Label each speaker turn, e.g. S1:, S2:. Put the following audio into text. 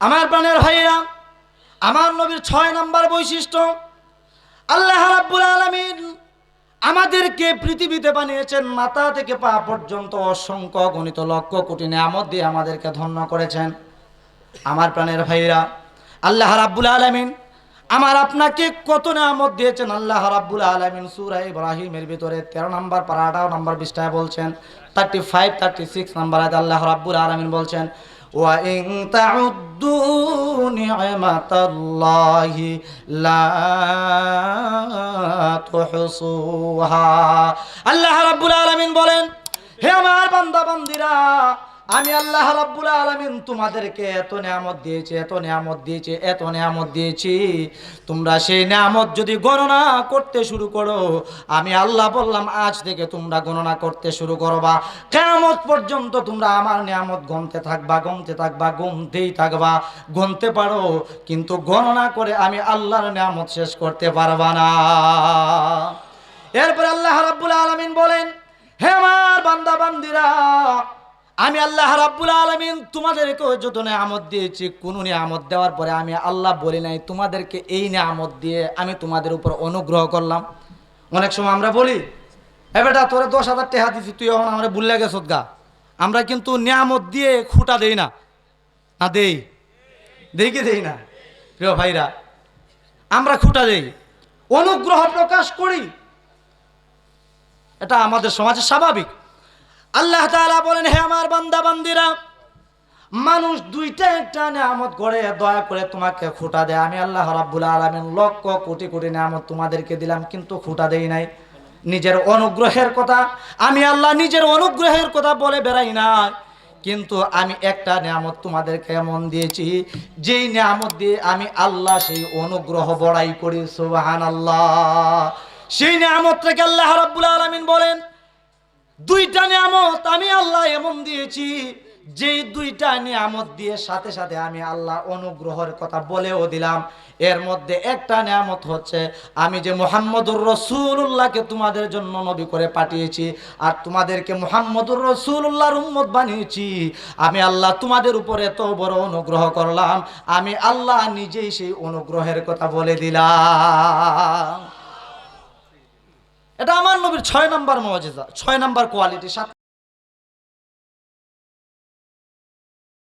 S1: আমার প্রাণের ভাইরা আমার নবীর ছয় নম্বর বৈশিষ্ট্য, আল্লাহ রাব্বুল আলামিন আমাদেরকে পৃথিবীতে বানিয়েছেন মাথা থেকে পা পর্যন্ত অসংখ্য গণিত লক্ষ কোটি নিয়ামত দিয়ে আমাদেরকে ধন্য করেছেন। আমার প্রাণের ভাইরা আল্লাহ রাব্বুল আলামিন আমার আপনাকে কত নিয়ামত দিয়েছেন। আল্লাহ রাব্বুল আলামিন সূরা ইব্রাহিমের ভিতরে 13 নাম্বার পারা 18 নাম্বার বিশটায় বলছেন 35 36 নাম্বার আয়াত আল্লাহ রাব্বুল আলামিন বলছেন, ওয়া ইন তাউদ্দু الله লা تحصوها আল্লাহ রাব্বুল আলামিন বলেন হে আমার বান্দা বান্দিরা আমি আল্লাহ রাব্বুল আলামিন তোমাদেরকে এত নিয়ামত দিয়েছি, এত নিয়ামত দিয়েছি, এত নিয়ামত দিয়েছি। তোমরা সেই নিয়ামত যদি গণনা করতে শুরু করো, আমি আল্লাহ বললাম, আজ থেকে তোমরা গণনা করতে শুরু করবা। কেমত পর্যন্ত তোমরা আমার নিয়ামত গনতে থাকবা গনতে থাকবা গুনতেই থাকবা। গনতে পারো, কিন্তু গণনা করে আমি আল্লাহর নিয়ামত শেষ করতে পারবা না। এরপর আল্লাহ রাব্বুল আলামিন বলেন, হে আমার বান্দা বান্দিরা আমি আল্লাহ রাব্বুল আলামিন তোমাদেরকে যত নিয়ামত দিয়েছি, কোন নিয়ামত দেওয়ার পরে আমি আল্লাহ বলি নাই, তোমাদেরকে এই নিয়ামত দিয়ে আমি তোমাদের উপর অনুগ্রহ করলাম। অনেক সময় আমরা বলি, এ বেটা, তোরে দশ হাজার টাকা দিছি, তুই এখন আমরা ভুলে গেছ গা। আমরা কিন্তু নিয়ামত দিয়ে খুঁটা দেই না। না, দেই? দেই কি দেই না? প্রিয় ভাইরা, আমরা খুঁটা দেই। অনুগ্রহ প্রকাশ করি। এটা আমাদের সমাজে স্বাভাবিক। আল্লাহ তাআলা বলেন, হে আমার বান্দা, বান্দিরা, মানুষ দুইটা একটা নিয়ামত গড়ে দয়া করে তোমাকে খুঁটা দেয়। আমি আল্লাহ রাব্বুল আলামিন লক্ষ কোটি কোটি নিয়ামত তোমাদেরকে দিলাম, কিন্তু খুঁটা দেই নাই। নিজের অনুগ্রহের কথা, আমি আল্লাহ নিজের অনুগ্রহের কথা বলে বেড়াই না কিন্তু আমি একটা নিয়ামত তোমাদেরকে এমন দিয়েছি, যেই নিয়ামত দিয়ে আমি আল্লাহ সেই অনুগ্রহ বড়াই করি সুবাহান আল্লাহ সেই নিয়ামতটাকে আল্লাহ রাব্বুল আলামিন বলেন দুইটা নিয়ামত আমি আল্লাহ এমন দিয়েছি, যে দুইটা নিয়ামত দিয়ে সাথে সাথে আমি আল্লাহ অনুগ্রহের কথা বলেও দিলাম। এর মধ্যে একটা নিয়ামত হচ্ছে, আমি যে মোহাম্মদুর রসুল্লাহকে তোমাদের জন্য নবী করে পাঠিয়েছি আর তোমাদেরকে মোহাম্মদুর রসুল্লাহর উম্মত বানিয়েছি, আমি আল্লাহ তোমাদের উপরে এত বড় অনুগ্রহ করলাম, আমি আল্লাহ নিজেই সেই অনুগ্রহের কথা বলে দিলাম। এটা আমার নবীর ছয় নাম্বার মজেজা ছয় নাম্বার কোয়ালিটি সাত